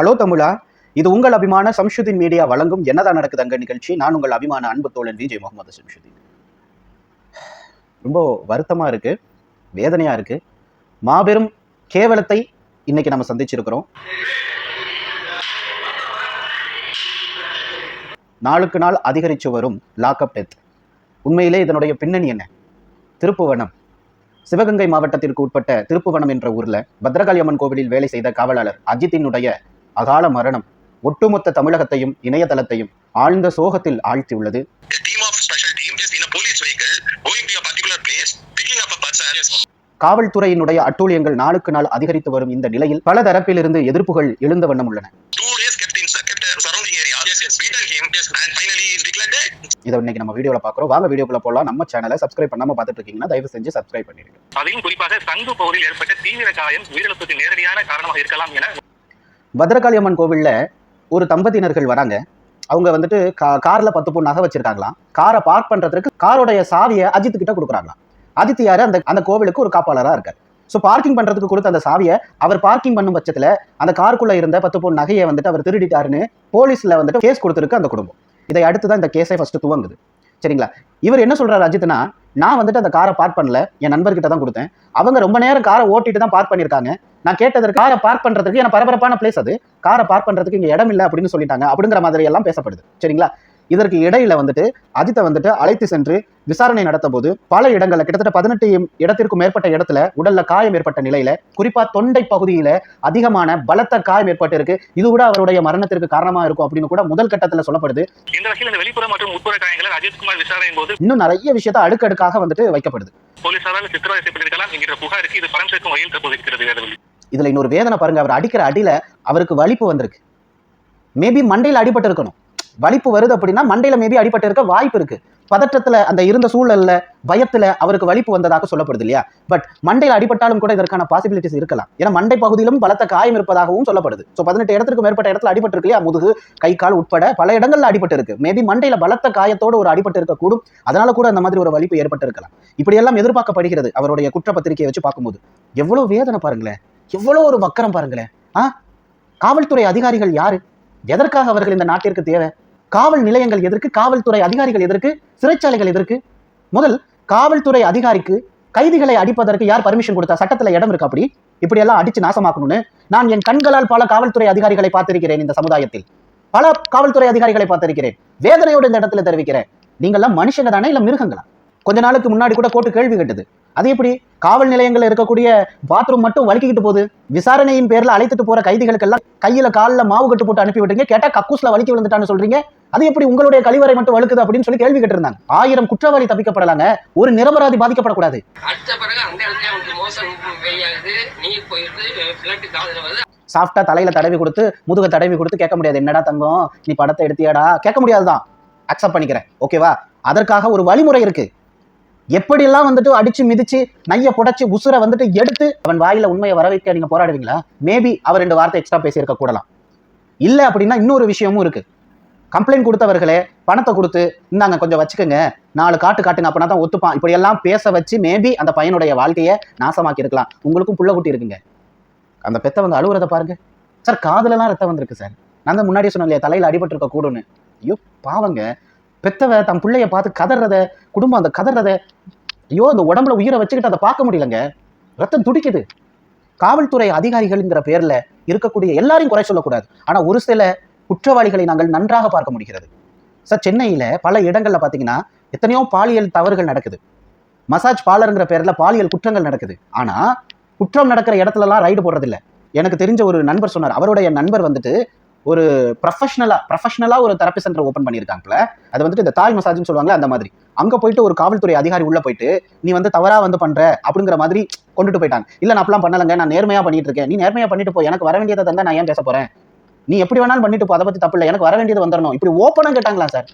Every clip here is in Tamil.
ஹலோ தமிழா இது உங்கள் அபிமான சம்ஷுதீன் மீடியா வழங்கும் என்னதான் நடக்குது அங்க நிகழ்ச்சி? நான் உங்கள் அபிமான அன்பு தோழன் விஜய் முகமது சம்ஷுதீன். ரொம்ப வருத்தமா இருக்கு வேதனையா இருக்கு. மாபெரும் கேவலத்தை இன்னைக்கு நம்ம சந்திச்சிருக்கிறோம். நாளுக்கு நாள் அதிகரித்து வரும் லாக்அப் டெத் உண்மையிலே இதனுடைய பின்னணி என்ன? திருப்புவனம். சிவகங்கை மாவட்டத்திற்கு உட்பட்ட திருப்புவனம் என்ற ஊர்ல பத்ரகாளி அம்மன் கோவிலில் வேலை செய்த காவலாளர் அஜித்தினுடைய அகால மரணம் ஒட்டுமொத்த தமிழகத்தையும் இணையதளத்தையும் ஆழ்ந்த சோகத்தில் ஆழ்த்தியுள்ளது A team of special team is in a police vehicle going to a particular place, picking up a person. Yes. காவல்துறையினுடைய அட்டூழியங்கள் நாளுக்கு நாள் அதிகரித்து வரும் இந்த நிலையில் பல தரப்பிலிருந்து எதிர்ப்புகள் எழுந்த வண்ணம் உள்ளன Two days kept in kept surrounding area. Yes, yes. Beaten him. Yes, and finally he is declared dead. இதை இன்னைக்கு நம்ம வீடியோல பார்க்குறோம் வாங்க வீடியோக்குள்ள போலாம் நம்ம சேனலை சப்ஸ்கிரைப் பண்ணாம பார்த்துட்டு இருக்கீங்கன்னா தயவு செஞ்சு சப்ஸ்கிரைப் பண்ணிடுங்க அதிலும் குறிப்பாக சங்கு பகுதியில் ஏற்பட்ட தீவிர காயம் உயிரிழப்புக்கு நேரடியான காரணமாக இருக்கலாம் என பத்ரகாளி அம்மன் கோவிலில் ஒரு தம்பதியினர்கள் வராங்க. அவங்க வந்துட்டு கா காரில் பத்து பொண்ணு நகை வச்சிருக்காங்களாம். காரை பார்க் பண்ணுறதுக்கு காரோடைய சாவியை அஜித் கிட்ட கொடுக்குறாங்களாம். அஜித் யார்? அந்த அந்த கோவிலுக்கு ஒரு காப்பாளராக இருக்கார். ஸோ பார்க்கிங் பண்ணுறதுக்கு கொடுத்த அந்த சாவியை அவர் பார்க்கிங் பண்ணும் பட்சத்தில் அந்த காருக்குள்ளே இருந்த பத்து பொண்ணு நகையை வந்துட்டு அவர் திருடிட்டாருன்னு போலீஸில் வந்துட்டு கேஸ் கொடுத்துருக்கு அந்த குடும்பம். இதை அடுத்து தான் இந்த கேஸை ஃபஸ்ட்டு துவங்குது. சரிங்களா? இவர் என்ன சொல்கிறார் அஜித்னா? நான் வந்துட்டு அந்த காரை பார்க் பண்ணல என் நண்பர்கிட்ட தான் கொடுத்தேன். அவங்க ரொம்ப நேரம் காரை ஓட்டிட்டு தான் பார்க் பண்ணியிருக்காங்க. நான் கேட்டதற்கு காரை பார்க் பண்றதுக்கு எனக்கு பரபரப்பான பிளேஸ் அது. காரை பார்க் பண்றதுக்கு இங்க இடம் இல்லை அப்படின்னு சொல்லிட்டாங்க. அப்படிங்கிற மாதிரி எல்லாம் பேசப்படுது. சரிங்களா? இதற்கு இடையில வந்துட்டு அஜித்தை வந்துட்டு அழைத்து சென்று விசாரணை நடத்த போது பல இடங்கள்ல கிட்டத்தட்ட பதினெட்டு இடத்திற்கும் மேற்பட்ட இடத்துல உடல்ல காயம் ஏற்பட்ட நிலையில குறிப்பா தொண்டை பகுதியில அதிகமான பலத்த காயம் ஏற்பட்டு இருக்கு இது கூட அவருடைய மரணத்திற்கு காரணமா இருக்கும் அப்படின்னு கூட முதல் கட்டத்துல சொல்லப்படுது. இந்த வகையில் இந்த வெளிப்புற மற்றும் உட்புற காயங்களை அஜித்குமார் விசாரணையின் போது இன்னும் நிறைய விஷயத்த அடுக்கடுக்காக வந்துட்டு வைக்கப்படுது. போலீசாரால் சித்திரவதை செய்யப்பட்டிருக்கலாம் என்கிற புகாருக்கு இது சேர்க்கும் வகையில் தற்போது இருக்கிறது இதுல இன்னொரு வேதனை பாருங்க. அவர் அடிக்கிற அடியில அவருக்கு வலிப்பு வந்திருக்கு. மேபி மண்டையில அடிபட்டு இருக்கணும். வலிப்பு வருது அப்படின்னா மண்டையில மேபி அடிபட்டு இருக்க வாய்ப்பு இருக்கு. பதற்றத்துல அந்த இருந்த சூழல்ல பயத்துல அவருக்கு வலிப்பு வந்ததாக சொல்லப்படுது இல்லையா? பட் மண்டையில் அடிபட்டாலும் கூட இதற்கான பாசிபிலிட்டிஸ் இருக்கலாம். ஏன்னா மண்டை பகுதியிலும் பலத்த காயம் இருப்பதாகவும் சொல்லப்படுது. ஸோ பதினெட்டு இடத்துக்கு மேற்பட்ட இடத்துல அடிபட்டு இருக்கு இல்லையா? முதுகு கை கால் உட்பட பல இடங்கள்ல அடிபட்டு இருக்கு. மேபி மண்டையில பலத்த காயத்தோடு ஒரு அடிபட்டு இருக்கக்கூடும். அதனால கூட அந்த மாதிரி ஒரு வலிப்பு ஏற்பட்டு இருக்கலாம் இப்படியெல்லாம் எதிர்பார்க்கப்படுகிறது அவருடைய குற்றப்பத்திரிகையை வச்சு பார்க்கும்போது. எவ்வளவு வேதனை பாருங்களேன். எவ்வளவு ஒரு வக்கரம் பாருங்களேன். ஆ? காவல்துறை அதிகாரிகள் யாரு? எதற்காக அவர்கள் இந்த நாட்டிற்கு தேவை? காவல் நிலையங்கள் எதற்கு? காவல்துறை அதிகாரிகள் எதற்கு? சிறைச்சாலைகள் எதற்கு? முதல் காவல்துறை அதிகாரிக்கு கைதிகளை அடிப்பதற்கு யார் பர்மிஷன் கொடுத்தா? சட்டத்துல இடம் இருக்கு அப்படி? இப்படி எல்லாம் அடிச்சு நாசமாக்கணும்னு நான் என் கண்களால் பல காவல்துறை அதிகாரிகளை பார்த்திருக்கிறேன் இந்த சமுதாயத்தில். பல காவல்துறை அதிகாரிகளை பார்த்திருக்கிறேன். வேதனையோடு இந்த இடத்துல தெரிவிக்கிறேன். நீங்கள்லாம் மனுஷங்க தானே? இல்ல மிருகங்களா? கொஞ்ச நாளுக்கு முன்னாடி கூட கோர்ட்டு கேள்வி கேட்டது. அது எப்படி? காவல் நிலையங்கள்ல இருக்கக்கூடிய பாத்ரூம் மட்டும் வலிக்கிட்டு போகுது. விசாரணையின் பேர்ல அழைத்துட்டு போற கைதிகளுக்கெல்லாம் கையில கால்ல மாவு கட்டு போட்டு அனுப்பி விட்டுறீங்க கேட்டா கக்கூஸ்ல வலிக்கி விழுந்துட்டான்னு சொல்றீங்க. அது எப்படி உங்களுடைய கழிவறை மட்டும் வழுக்குது அப்படின்னு சொல்லி கேள்வி கேட்டிருந்தாங்க. ஆயிரம் குற்றவாளி தப்பிக்கப்படலாங்க. ஒரு நிரபராதி பாதிக்கப்படக்கூடாது. சாஃப்டா தலையில தடவி கொடுத்து முதுக தடவி கொடுத்து கேட்க முடியாது. என்னடா தங்கம்? நீ படத்தை எடுத்தியாடா? கேட்க முடியாதுதான். அக்செப்ட் பண்ணிக்கிறேன். ஓகேவா அதற்காக ஒரு வழிமுறை இருக்கு. எப்படியெல்லாம் வந்துட்டு அடிச்சு மிதிச்சு நைய புடைச்சு உசுரை வந்துட்டு எடுத்து அவன் வாயில உண்மையை வர வைக்க நீங்க போராடுவீங்களா? மேபி அவர் ரெண்டு வார்த்தை எக்ஸ்ட்ரா பேசியிருக்க கூடலாம். இல்லை அப்படின்னா இன்னொரு விஷயமும் இருக்கு. கம்ப்ளைண்ட் கொடுத்தவர்களே பணத்தை கொடுத்து இந்தாங்க கொஞ்சம் வச்சுக்கோங்க. நாலு காட்டு காட்டுங்க அப்படின்னா தான் ஒத்துப்பான். இப்படியெல்லாம் பேச வச்சு மேபி அந்த பையனுடைய வாழ்க்கையை நாசமாக்கி இருக்கலாம். உங்களுக்கும் புள்ள குட்டி இருக்குங்க. அந்த பெத்தவங்க அழுகுறத பாருங்க. சார் காதலெல்லாம் ரத்தம் வந்திருக்கு சார் நான் தான் முன்னாடியே சொன்னேன் இல்லையா தலையில் அடிபட்டு இருக்க கூடுன்னு. ஐயோ பாவங்க. பெத்தவ தன் பிள்ளைய பார்த்து கதறத குடும்பம் அந்த கதறத ஐயோ அந்த உடம்புல உயிரை வச்சுக்கிட்டு அதை பார்க்க முடியலங்க. ரத்தம் துடிக்குது. காவல்துறை அதிகாரிகள்ங்கிற பேர்ல இருக்கக்கூடிய எல்லாரையும் குறை சொல்லக்கூடாது. ஆனா ஒரு சில குற்றவாளிகளை நாங்கள் நன்றாக பார்க்க முடிகிறது. சார் சென்னையில பல இடங்கள்ல பாத்தீங்கன்னா எத்தனையோ பாலியல் தவறுகள் நடக்குது. மசாஜ் பார்லருங்கிற பேர்ல பாலியல் குற்றங்கள் நடக்குது. ஆனா குற்றம் நடக்கிற இடத்துலலாம் ரைடு போடுறதில்ல. எனக்கு தெரிஞ்ச ஒரு நண்பர் சொன்னார். அவருடைய நண்பர் வந்துட்டு ஒரு ப்ரொஃபஷனலா ப்ரொஃபஷனலா ஒரு தெரப்பி சென்டர் ஓப்பன் பண்ணியிருக்காங்கல்ல அது வந்துட்டு இந்த தாய் மசாஜ்னு சொல்லுவாங்களே அந்த மாதிரி. அங்க போயிட்டு ஒரு காவல்துறை அதிகாரி உள்ள போயிட்டு நீ வந்து தவறா வந்து பண்ற அப்படிங்கிற மாதிரி கொண்டுட்டு போயிட்டாங்க. இல்ல நான் அப்பலாம் பண்ணலங்க நான் நேர்மையா பண்ணிட்டு இருக்கேன். நீ நேர்மையா பண்ணிட்டு போ எனக்கு வர வேண்டியதை தந்தா நான் ஏன் பேச போறேன்? நீ எப்படி வேணாலும் பண்ணிட்டு போ அதை பத்தி தப்பு இல்லை. எனக்கு வர வேண்டியது வந்துடணும் இப்படி ஓப்பனா கேட்டாங்களா சார்?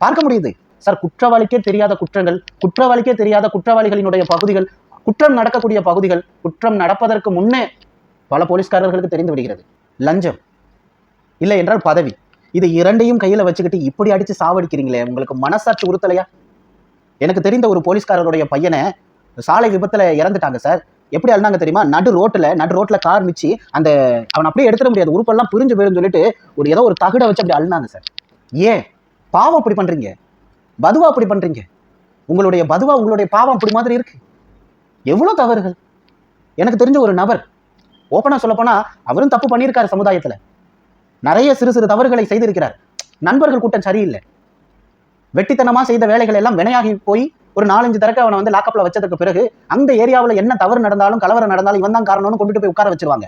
பார்க்க முடியுது. சார் குற்றவாளிக்கே தெரியாத குற்றங்கள் குற்றவாளிக்கே தெரியாத குற்றவாளிகளினுடைய பகுதிகள் குற்றம் நடக்கக்கூடிய பகுதிகள் குற்றம் நடப்பதற்கு முன்னே பல போலீஸ்காரர்களுக்கு தெரிந்து விடுகிறது. லஞ்சம். இல்லை என்றால் பதவி. இது இரண்டையும் கையில் வச்சுக்கிட்டு இப்படி அடித்து சாவடிக்கிறீங்களே உங்களுக்கு மனசாட்சி உறுத்தலையா? எனக்கு தெரிந்த ஒரு போலீஸ்காரருடைய பையனை சாலை விபத்தில் இறந்துட்டாங்க சார். எப்படி அழுந்தாங்க தெரியுமா? நடு ரோட்டில் நடு ரோட்டில் கார் மிச்சு அந்த அவன் அப்படியே எடுத்துட முடியாது. உறுப்பெல்லாம் பிரிஞ்சு போயிரும் சொல்லிட்டு ஒரு ஏதோ ஒரு தகுடை வச்சு அப்படி அழுந்தாங்க சார். ஏன்? பாவம் அப்படி பண்ணுறீங்க பதுவா அப்படி பண்ணுறீங்க உங்களுடைய பதுவா உங்களுடைய பாவம் அப்படி மாதிரி இருக்கு. எவ்வளோ தவறுகள்? எனக்கு தெரிஞ்ச ஒரு நபர் ஓப்பனாக சொல்லப்போனால் அவரும் தப்பு பண்ணியிருக்காரு சமுதாயத்தில். நிறைய சிறு சிறு தவறுகளை செய்திருக்கிறார். நண்பர்கள் கூட்டம் சரியில்லை. வெட்டித்தனமா செய்த வேலைகள் எல்லாம் வினையாகி போய் ஒரு நாலஞ்சு தரக்க அவனை வந்து லாக்கப்பில் வச்சதுக்கு பிறகு அந்த ஏரியாவில் என்ன தவறு நடந்தாலும் கலவரம் நடந்தாலும் இவன் தான் காரணம்னு கொண்டுட்டு போய் உட்கார வச்சிருவாங்க.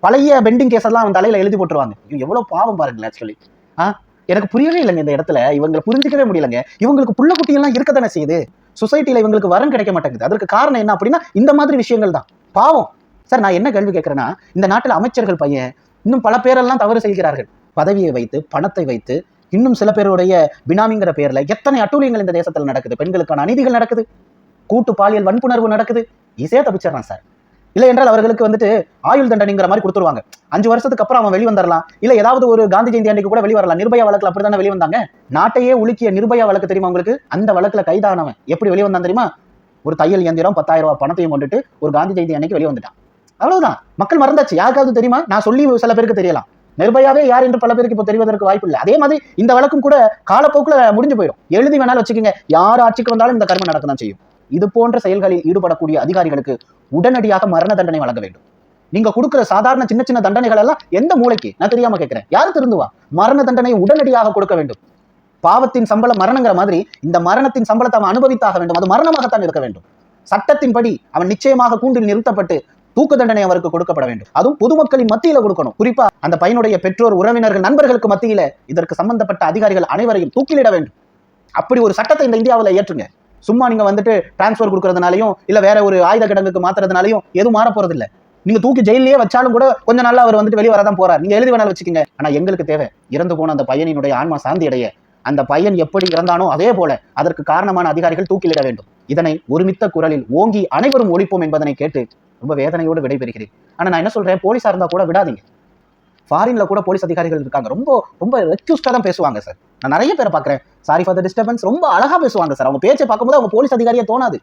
பழைய பெண்டிங் கேஸ் எல்லாம் அவன் தலையில எழுதி போட்டுருவாங்க. ஐயோ, எவ்வளவு பாவம் பாருங்களேன் ஆக்சுவலி ஆ? எனக்கு புரியவே இல்லைங்க இந்த இடத்துல. இவங்களை புரிஞ்சிக்கவே முடியலங்க. இவங்களுக்கு புள்ள குட்டியெல்லாம் இருக்க தானே செய்யுது? சொசைட்டில இவங்களுக்கு வரம் கிடைக்க மாட்டேங்குது. அதற்கு காரணம் என்ன அப்படின்னா இந்த மாதிரி விஷயங்கள் தான். பாவம். சார் நான் என்ன கேள்வி கேட்குறேன்னா இந்த நாட்டில் அமைச்சர்கள் பையன் இன்னும் பல பேரெல்லாம் தவறு செய்கிறார்கள். பதவியை வைத்து பணத்தை வைத்து இன்னும் சில பேருடைய பினாமிங்கிற பேர்ல எத்தனை அட்டூழியங்கள் இந்த தேசத்தில் நடக்குது? பெண்களுக்கான அநீதிகள் நடக்குது. கூட்டு பாலியல் வன்புணர்வு நடக்குது. ஈஸியா தப்பிச்சிடறான் சார். இல்லை என்றால் அவர்களுக்கு வந்துட்டு ஆயுள் தண்டனைங்கிற மாதிரி கொடுத்துருவாங்க. அஞ்சு வருஷத்துக்கு அப்புறம் அவன் வெளிவந்துடலாம். இல்லை ஏதாவது ஒரு காந்தி ஜெயந்தி அன்னைக்கு கூட வெளிவரலாம். நிர்பயா வழக்கில் அப்படி தானே வெளிவந்தாங்க? நாட்டையே உலுக்கிய நிர்பயா வழக்கு தெரியுமா உங்களுக்கு? அந்த வழக்குல கைதானவன். எப்படி வெளிவந்தான் தெரியுமா? ஒரு தையல் இயந்திரம் பத்தாயிரம் ரூபாய் பணத்தையும் கொண்டுட்டு ஒரு காந்தி ஜெயந்தி அன்னைக்கு வெளியே வந்துட்டான் அவ்வளவுதான். மக்கள் மறந்தாச்சு. யாருக்காவது தெரியுமா? நான் சொல்லி சில பேருக்கு தெரியலாம். நிர்பயாவே யார் என்று பல பேருக்கு இப்போ தெரிவதற்கு வாய்ப்பு இல்லை. அதே மாதிரி இந்த வழக்கும் கூட காலப்போக்குல முடிஞ்சு போயிடும். எழுதி வேணாலும் வச்சுக்கோங்க. யார் ஆட்சிக்கு வந்தாலும் இந்த கர்மம் நடக்க தான் செய்யும். இது போன்ற செயல்களில் ஈடுபடக்கூடிய அதிகாரிகளுக்கு உடனடியாக மரண தண்டனை வழங்க வேண்டும். நீங்க கொடுக்குற சாதாரண சின்ன சின்ன தண்டனைகள் எல்லாம் எந்த மூளைக்கு? நான் தெரியாம கேட்கிறேன் யார் திருந்துவா? மரண தண்டனை உடனடியாக கொடுக்க வேண்டும். பாவத்தின் சம்பளம் மரணங்கிற மாதிரி இந்த மரணத்தின் சம்பளத்தை அவன் அனுபவித்தாக வேண்டும். அது மரணமாகத்தான் இருக்க வேண்டும். சட்டத்தின்படி அவன் நிச்சயமாக கூண்டில் நிறுத்தப்பட்டு தூக்கு தண்டனை அவருக்கு கொடுக்கப்பட வேண்டும். அதுவும் பொதுமக்களின் மத்தியில கொடுக்கணும். குறிப்பா அந்த பையனுடைய பெற்றோர் உறவினர்கள் நண்பர்களுக்கு மத்தியில இதற்கு சம்பந்தப்பட்ட அதிகாரிகள் அனைவரையும் தூக்கிலிட வேண்டும். அப்படி ஒரு சட்டத்தை இந்த இந்தியாவில் ஏற்றுங்க சும்மா நீங்க வந்துட்டு டிரான்ஸ்ஃபர் கொடுக்கறதுனாலையும் இல்ல வேற ஒரு ஆயுத கிடங்குக்கு மாத்துறதுனாலையும் எதுவும் மாற போறது இல்ல நீங்க தூக்கி ஜெயிலே வச்சாலும் கூட கொஞ்ச நாள் அவர் வந்துட்டு வெளியே வரதான் போறார். நீங்க எழுதி வேணாலும் வச்சுக்கோங்க. ஆனா எங்களுக்கு தேவை. இறந்து போன அந்த பையனினுடைய ஆன்மா சாந்தி அடைய. அந்த பையன் எப்படி இறந்தானோ அதே போல அதற்கு காரணமான அதிகாரிகள் தூக்கிலிட வேண்டும். இதனை ஒருமித்த குரலில் ஓங்கி அனைவரும் ஒழிப்போம் என்பதனை கேட்டு ரொம்ப வேதனையோடு விடைபெறுகிறேன். ஆனா நான் என்ன சொல்றேன்? போலீஸா இருந்தா கூட விடாதீங்க. ஃபாரின்ல கூட போலீஸ் அதிகாரிகள் இருக்காங்க. ரொம்ப ரொம்ப ரெக்யூஸ்டா தான் பேசுவாங்க சார் நான் நிறைய பேரை பார்க்குறேன். சாரி ஃபார் த டிஸ்டர்பன்ஸ் ரொம்ப அழகா பேசுவாங்க சார் அவங்க பேச்சை பார்க்கும்போது அவங்க போலீஸ் அதிகாரியே தோணாது.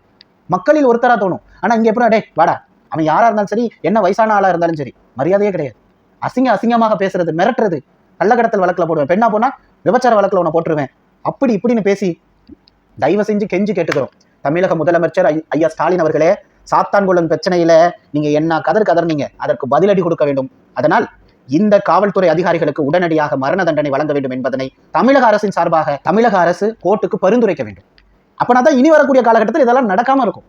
மக்களில் ஒருத்தரா தோணும். ஆனா இங்க எப்படி டே வாடா. அவன் யாரா இருந்தாலும் சரி என்ன வயசான ஆளா இருந்தாலும் சரி மரியாதையே கிடையாது. அசிங்க அசிங்கமாக பேசுறது மிரட்டுறது. கள்ளக்கடத்தல் வழக்குல போடுவேன். பெண்ணா போனால் விபச்சார வழக்கில் உன்னை போட்டுருவேன். அப்படி இப்படின்னு பேசி தயவு செஞ்சு கெஞ்சி கேட்டுக்கிறோம். தமிழக முதலமைச்சர் ஐ- ஐயா ஸ்டாலின் அவர்களே சாத்தான்குளம் பிரச்சனையில நீங்க என்ன கதர் கதர்னீங்க? அதற்கு பதிலடி கொடுக்க வேண்டும். அதனால் இந்த காவல்துறை அதிகாரிகளுக்கு உடனடியாக மரண தண்டனை வழங்க வேண்டும் என்பதனை தமிழக அரசின் சார்பாக தமிழக அரசு கோர்ட்டுக்கு பரிந்துரைக்க வேண்டும். அப்பனா தான் இனி வரக்கூடிய காலகட்டத்தில் இதெல்லாம் நடக்காம இருக்கும்.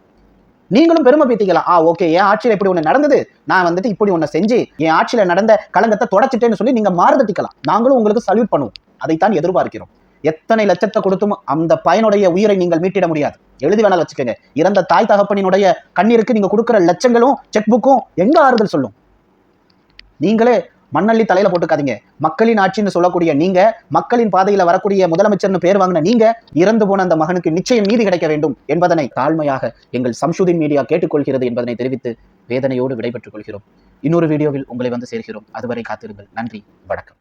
நீங்களும் பெருமை பேத்திக்கலாம். ஆ ஓகே. என் ஆட்சியில் இப்படி ஒன்று நடந்தது. நான் வந்துட்டு இப்படி ஒன்று செஞ்சு என் ஆட்சியில் நடந்த களங்கத்தை தொடச்சிட்டேன்னு சொல்லி நீங்க மாறுதட்டிக்கலாம் நாங்களும் உங்களுக்கு சல்யூட் பண்ணுவோம். அதைத்தான் எதிர்பார்க்கிறோம். எத்தனை லட்சத்தை கொடுத்தும் அந்த பையனுடைய உயிரை நீங்கள் மீட்டிட முடியாது. எழுதி வேணாலும் வச்சுக்கோங்க. இறந்த தாய் தகப்பனினுடைய கண்ணீருக்கு நீங்க கொடுக்குற லட்சங்களும் செக் புக்கும் எங்க ஆறுதல் சொல்லும்? நீங்களே மண்ணள்ளி தலையில போட்டுக்காதீங்க. மக்களின் ஆட்சின்னு சொல்லக்கூடிய நீங்க மக்களின் பாதையில வரக்கூடிய முதலமைச்சர்னு பேர் வாங்கின நீங்க இறந்து போன அந்த மகனுக்கு நிச்சயம் நீதி கிடைக்க வேண்டும் என்பதனை தாழ்மையாக எங்கள் சம்சுதீன் மீடியா கேட்டுக்கொள்கிறது என்பதனை தெரிவித்து வேதனையோடு விடைபெற்றுக் கொள்கிறோம். இன்னொரு வீடியோவில் உங்களை வந்து சேர்கிறோம். அதுவரை காத்திருங்கள். நன்றி. வணக்கம்.